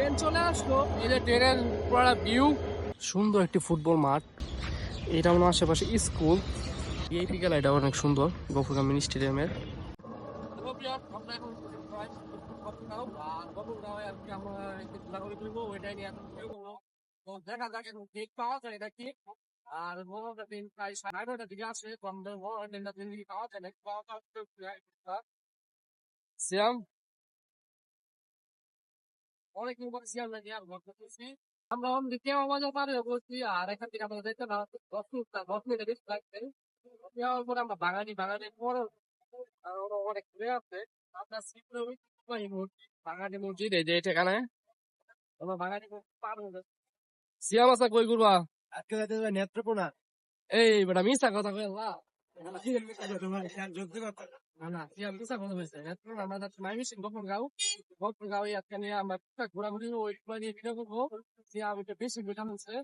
Train চলে আসলো এই যে ট্রেনের পুরো ভিউ সুন্দর একটি ফুটবল মাঠ। এটা মনে আশেপাশে স্কুল এই বিকেল এটা অনেক সুন্দর গফুরগাম মিনি স্টেডিয়ামের দেখা যাক এখন কেক পাওয়া যায় এটা কি? আর দিন প্রায় সাড়ে নয়টার দিকে আছে কম দামে বড় দিন পাওয়া যায় পাওয়া যায় সিয়াম অনেক সিয়াম লাগে আর গল্প করছি আমরা দ্বিতীয় মজা পারে বলছি আর এখান থেকে আমরা দেখতে না দশ মিনিট দশ মিনিট বেশি লাগবে। যাওয়ার পরে আমরা বাঙালি বাঙালি পরে অনেক ঘুরে আছে আপনার ওই মসজিদ বাঙালি মসজিদ এই যে এখানে। আমরা বাঙালি পার হয়ে সিয়াম আসা কই করবা আজকে যাবে নেত্রকোনা। এই বেটা মিশা কথা কই আল্লাহ তোমার যুদ্ধ কথা আমরা ঘোরাঘুরি ওই নিয়ে ভিডিও করব একটু বেশি ভিটামিন আছে।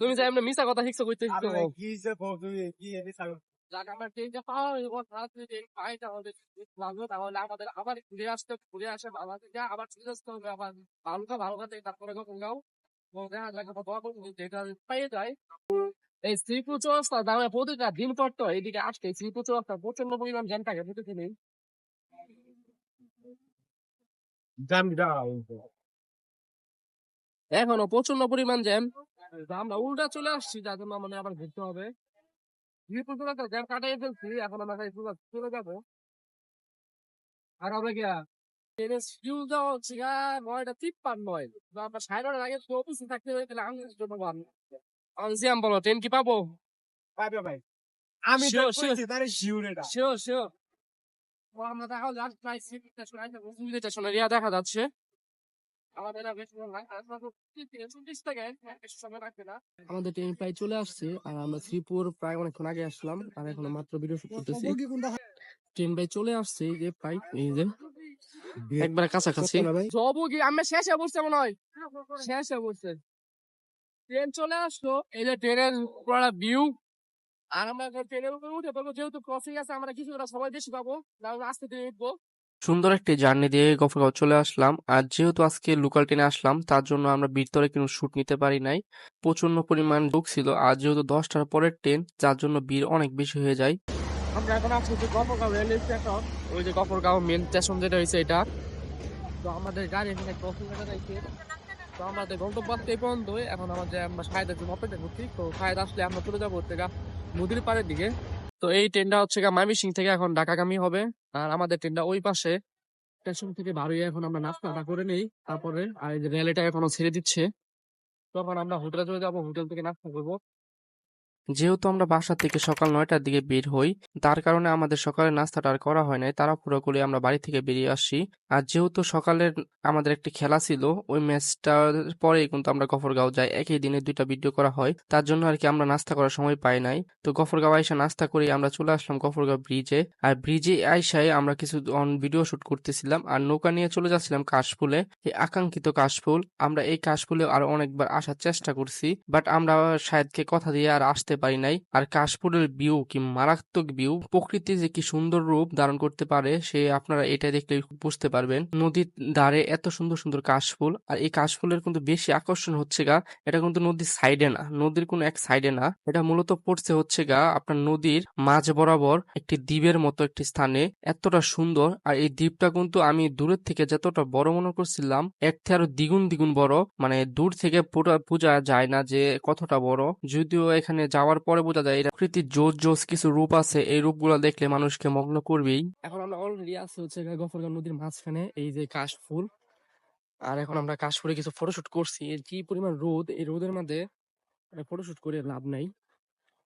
তুমি যাই আমরা মিশা কথা শিখছো কইতে কি যে বল তুমি কি এনে থাকো যাক আমরা ট্রেনটা পাওয়া হয়ে গেল রাত্রে ট্রেন পাই তাহলে লাগল তাহলে আমাদের আবার ঘুরে আসতে ঘুরে আসে বাবা থেকে আবার চলে আসতে হবে আবার ভালুকা ভালুকা থেকে তারপরে গোপন গাঁও। দেখা যাক দোয়া করব যেটা পেয়ে যায়। এই শ্রীপুর চৌরাস্তা দামে প্রতিটা দিন পর তো এইদিকে আসতে শ্রীপুর চৌরাস্তা প্রচণ্ড পরিমাণ জ্যাম থাকে প্রতিদিনই দাম এখনও প্রচণ্ড পরিমাণ জ্যাম আমরা উল্টা চলে আসছি যার জন্য মানে আবার ঘুরতে হবে। শ্রীপুর চৌরাস্তা জ্যাম কাটাই ফেলছি এখন আমরা চলে যাব। আর আমরা গিয়া ট্রেনের শিডিউল দেওয়া হচ্ছে নয়টা তিপ্পান্ন। নয় আমরা সাড়ে নটার আগে অফিসে থাকতে হবে তাহলে আমি জন্য বলো কি পাবো? পাবে ভাই। আমি তো Sure, sure. কইছি তারে শিওর এটা। শিওর শিওর ও আমরা তাহলে লাস্ট প্রায় সিটটা শোনা রিয়া দেখা যাচ্ছে। আমাদের ট্রেন প্রায় চলে আসছে আর আমরা শ্রীপুর প্রায় অনেকক্ষণ আগে আসলাম আর এখন মাত্র ভিডিও শুট করতেছি। ট্রেন প্রায় চলে আসছে যে প্রায় এই যে একবারে কাছাকাছি। যাব কি আমি শেষে বসছে মনে হয়। শেষে বসছে। ট্রেন চলে আসলো এই যে ট্রেনের পুরো ভিউ আর আমরা ট্রেনের উপরে উঠে পড়ব যেহেতু ক্রসিং আছে আমরা কিছুটা সময় বেশি পাবো আস্তে ধীরে উঠবো। সুন্দর একটি জার্নি দিয়ে গফরগাঁও চলে আসলাম। আর যেহেতু আজকে লোকাল ট্রেনে আসলাম তার জন্য আমরা ভিতরে কোনো শুট নিতে পারি নাই। প্রচণ্ড পরিমাণ লোক ছিল আর যেহেতু দশটার পরের ট্রেন যার জন্য ভিড় অনেক বেশি হয়ে যায়। আমরা এখন আসছি যে গফরগাঁও রেলওয়ে স্টেশন ওই যে গফরগাঁও মেন স্টেশন যেটা হয়েছে এটা। তো আমাদের গাড়ি এখানে ক্রসিং তো গন্তব্য এখন আমাদের আমরা জন্য অপেক্ষা করছি তো সাহেদ আসলে আমরা চলে যাব নদীর পাড়ের দিকে। তো এই ট্রেনটা হচ্ছে ময়মনসিং থেকে এখন ঢাকাগামী হবে। আর আমাদের ট্রেনটা ওই পাশে। স্টেশন থেকে বার হয়ে এখন আমরা নাস্তাটা করে নেই। তারপরে আর এই যে এখনও ছেড়ে দিচ্ছে। তখন আমরা হোটেলে চলে যাব। হোটেল থেকে নাস্তা করব। যেহেতু আমরা বাসা থেকে সকাল নয়টার দিকে বের হই, তার কারণে আমাদের সকালের নাস্তাটা আর করা হয় নাই। তারা পুরোপুরি আমরা বাড়ি থেকে বেরিয়ে আসি আর যেহেতু সকালের আমাদের একটি খেলা ছিল, ওই ম্যাচটার পরেই কিন্তু আমরা গফরগাঁও যাই। একই দিনে দুইটা ভিডিও করা হয়। তার জন্য আর কি আমরা নাস্তা করার সময় পাই নাই। তো গফরগাঁও আইসা নাস্তা করে আমরা চলে আসলাম গফরগাঁও ব্রিজে আর ব্রিজে আইসায় আমরা কিছু ভিডিও শুট করতেছিলাম। আর নৌকা নিয়ে চলে যাচ্ছিলাম কাশফুলে, এই আকাঙ্ক্ষিত কাশফুল। আমরা এই কাশফুলে আরও অনেকবার আসার চেষ্টা করছি বাট আমরা শায়দকে কথা দিয়ে আর আসতে পারি নাই। আর কাশফুলের ভিউ কি মারাত্মক ভিউ। প্রকৃতি যে কি সুন্দর রূপ ধারণ করতে পারে, সে আপনারা এটা দেখলে বুঝতে পারবেন। নদীর ধারে এত সুন্দর সুন্দর কাশফুল। আর এই কাশফুলের কিন্তু বেশি আকর্ষণ হচ্ছে গা, এটা কিন্তু নদীর সাইডে না। নদীর কোনো এক সাইডে না। এটা মূলত পড়ছে হচ্ছে গা আপনার নদীর মাঝ বরাবর একটি দ্বীপের মতো একটি স্থানে। এতটা সুন্দর। আর এই দ্বীপটা কিন্তু আমি দূরের থেকে যতটা বড় মনে করছিলাম এক থেকে আরও দ্বিগুণ দ্বিগুণ বড়। মানে দূর থেকে বোঝা যায় না যে কতটা বড়। যদিও এখানে যাওয়ার পরে বোঝা যায় এটা প্রকৃতির জোস জোস কিছু রূপ আছে। এই রূপগুলো দেখলে মানুষকে মগ্ন করবেই। এখন আমরা অলরেডি আছি হচ্ছে গফরগাঁও নদীর মাঝখানে, এই যে কাশফুল। আর এখন আমরা কাশফুলে কিছু ফটোশুট করছি। যে পরিমাণ রোদ, এই রোদের মধ্যে ফটোশুট করে লাভ নাই।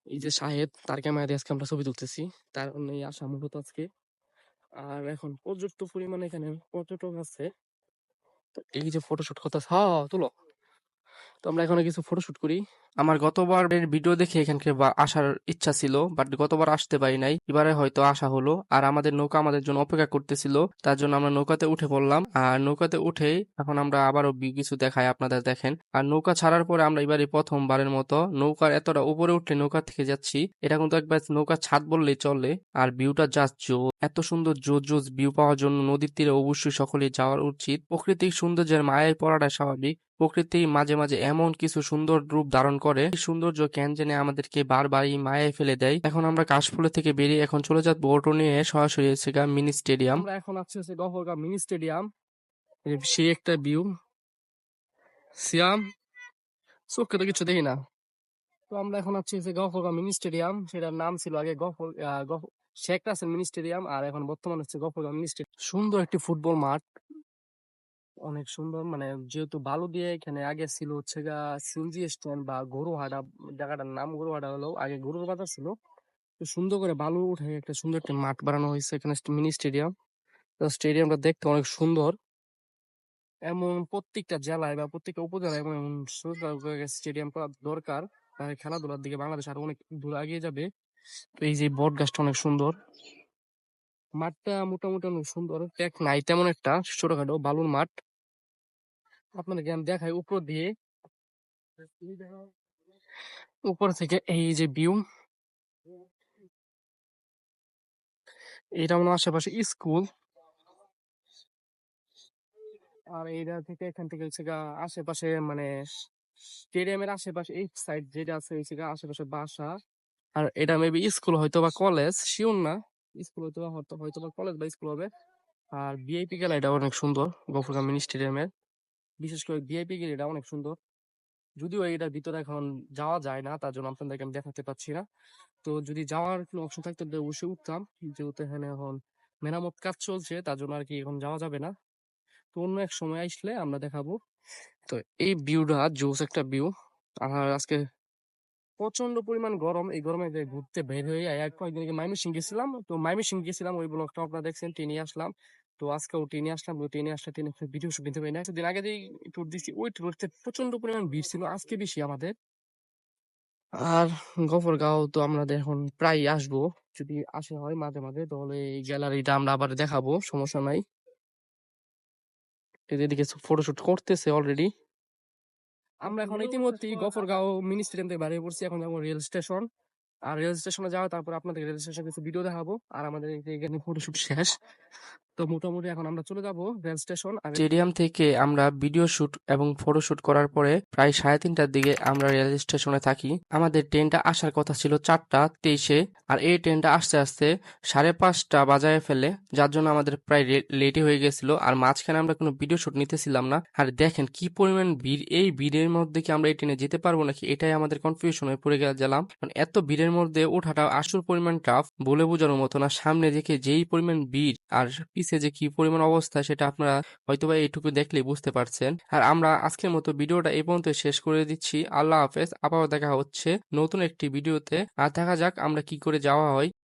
এই যে সাহেব, তার ক্যামেরা আজকে আমরা ছবি তুলতেছি। তার এই আসা মূলত আজকে। আর এখন পর্যাপ্ত পরিমাণে এখানে পর্যটক আছে। তো এই যে ফটোশুট করতেছে হ্যাঁ তুলো। তো আমরা এখানে কিছু ফটোশুট করি। আমার গতবারের ভিডিও দেখে এখানকে আসার ইচ্ছা ছিল বাট গতবার আসতে পারি নাই। এবারে হয়তো আসা হলো, আর আমাদের নৌকা আমাদের জন্য অপেক্ষা করতেছিল, তার জন্য আমরা নৌকাতে উঠে পড়লাম। আর নৌকাতে উঠে এখন আমরা আবারও কিছু দেখাই আপনাদের, দেখেন। আর নৌকা ছাড়ার পরে আমরা এবারে প্রথমবারের মতো নৌকার এতটা উপরে উঠলে নৌকা থেকে যাচ্ছি। এটা কিন্তু একবার নৌকার ছাদ বললেই চলে, আর ভিউটা জাস্ট জো এত সুন্দর জো জোজ ভিউ পাওয়ার জন্য নদীর তীরে অবশ্যই সকলে যাওয়ার উচিত। প্রকৃতিক সৌন্দর্যের মায়ায় পড়াটা স্বাভাবিক। প্রকৃতি মাঝে মাঝে এমন কিছু সুন্দর রূপ ধারণ করে সৌন্দর্য কেন জেনে আমাদেরকে বারবারই মায়ায় ফেলে দেয়। এখন আমরা কাশফুলে থেকে বেরিয়ে এখন চলে যাব অটো নিয়ে সরাসরি এসে মিনি স্টেডিয়াম। আমরা এখন আছি হচ্ছে গফরগাঁও মিনি স্টেডিয়াম। সেই একটা ভিউ সিয়াম, চোখে তো কিছু দেখি না। তো আমরা এখন আছি হচ্ছে গফরগাঁও মিনি স্টেডিয়াম। সেটার নাম ছিল আগে গফ- শেখ রাসেল মিনি স্টেডিয়াম। আর এখন বর্তমানে হচ্ছে গফরগাঁও মিনি স্টেডিয়াম। সুন্দর একটি ফুটবল মাঠ। অনেক সুন্দর। মানে যেহেতু বালু দিয়ে এখানে আগে ছিল হচ্ছে গা সিএনজি স্ট্যান্ড বা গরুহাটা, জায়গাটার নাম গরুহাটা হলো আগে গরুর বাজার ছিল। তো সুন্দর করে বালু উঠে একটা সুন্দর একটা মাঠ বানানো হয়েছে এখানে মিনি স্টেডিয়াম। তো স্টেডিয়ামটা দেখতে অনেক সুন্দর। এমন প্রত্যেকটা জেলায় বা প্রত্যেকটা উপজেলায় এমন সুন্দর স্টেডিয়াম করা দরকার। তাহলে খেলাধুলার দিকে বাংলাদেশ আরও অনেক দূর এগিয়ে যাবে। তো এই যে বট গাছটা অনেক সুন্দর। মাঠটা মোটামুটি অনেক সুন্দর। ট্যাক নাই তেমন একটা, ছোটখাটো বালুর মাঠ। আপনাদেরকে আমি দেখাই উপর দিয়ে। উপর থেকে এই যে ভিউ এটা হয় আশেপাশে স্কুল আর এইটা থেকে এখান থেকে হচ্ছে আশেপাশে মানে স্টেডিয়ামের আশেপাশে এই সাইড যেটা আছে হচ্ছে আশেপাশে বাসা। আর এটা মেবি স্কুল হয়তো বা কলেজ শিওর না। স্কুল হয়তো বা হয়তো বা কলেজ বা স্কুল হবে। আর ভিআইপি গেলা এটা অনেক সুন্দর গফরগাঁও মিনি স্টেডিয়ামের বিশেষ করে ভিআইপি গেলে এটা অনেক সুন্দর। যদিও এটার ভিতরে এখন যাওয়া যায় না, তার জন্য আপনাদেরকে আমি দেখাতে পাচ্ছি না। তো যদি যাওয়ার কোনো অপশন থাকতো অবশ্যই উঠতাম। যেহেতু এখানে এখন মেরামত কাজ চলছে, তার জন্য আর কি এখন যাওয়া যাবে না। তো অন্য এক সময় আসলে আমরা দেখাবো। তো এই ভিউটা জোস একটা ভিউ আর আজকে প্রচণ্ড পরিমাণ গরম। এই গরমে যে ঘুরতে বের হয়ে এক কয়েকদিন আগে মাইমিসিং গেছিলাম। তো মাইমিসিং গেছিলাম, ওই ব্লগটা আপনারা দেখছেন, টেনে আসলাম। তো আজকেও টেনে আসলাম। তো টেনে আসলে টেনে ভিডিও শুট নিতে পারি না। দিন আগে যেই ট্যুর দিচ্ছি ওই ট্যুরতে প্রচণ্ড পরিমাণ ভিড় ছিল। আজকে বেশি আমাদের। আর গফরগাঁও তো আমাদের এখন প্রায় আসব। যদি আসে হয় মাঝে মাঝে তাহলে এই গ্যালারিটা আমরা আবার দেখাবো। সমস্যা নাই। এদিকে ফটোশুট করতেছে অলরেডি আমরা এখন ইতিমধ্যেই গফরগাঁও মিনি স্টেডিয়াম থেকে বেরিয়ে পড়ছি। এখন যাব রেল স্টেশন আর রেল স্টেশনে যাওয়া তারপর আপনাদের রেল স্টেশনে কিছু ভিডিও দেখাবো। আর আমাদের এখানে ফটোশুট শেষ। তো মোটামুটি এখন আমরা চলে যাব রেল স্টেশন আর স্টেডিয়াম থেকে আমরা ভিডিও শুট এবং ফটো শুট করার পরে প্রায় সাড়ে তিনটার দিকে আমরা রেল স্টেশনে থাকি। আমাদের ট্রেনটা আসার কথা ছিল চারটা তেইশে আর এই ট্রেনটা আসতে আসতে সাড়ে পাঁচটা বাজায় ফেলে, যার জন্য আমাদের প্রায় লেটই হয়ে গেছিল আর মাঝখানে আমরা কোনো ভিডিও শুট নিতেছিলাম না। আর দেখেন কি পরিমাণ ভিড়, এই ভিড়ের মধ্যে কি আমরা এই ট্রেনে যেতে পারব নাকি এটাই আমাদের কনফিউশন হয়ে পড়ে গেলাম। কারণ এত ভিড়ের মধ্যে ওঠাটা আসল পরিমাণ টাফ বলে বোঝানোর মতো না। সামনে দেখে যেই পরিমাণ ভিড় আর পিছে যে কি পরিমাণ অবস্থা সেটা আপনারা হয়তোবা এইটুকু দেখলে বুঝতে পারছেন। আর আমরা আজকের মতো ভিডিওটা এই পর্যন্ত শেষ করে দিচ্ছি। আল্লাহ হাফেজ। আবারও দেখা হচ্ছে নতুন একটি ভিডিওতে। আর দেখা যাক আমরা কি করে যাওয়া হয়।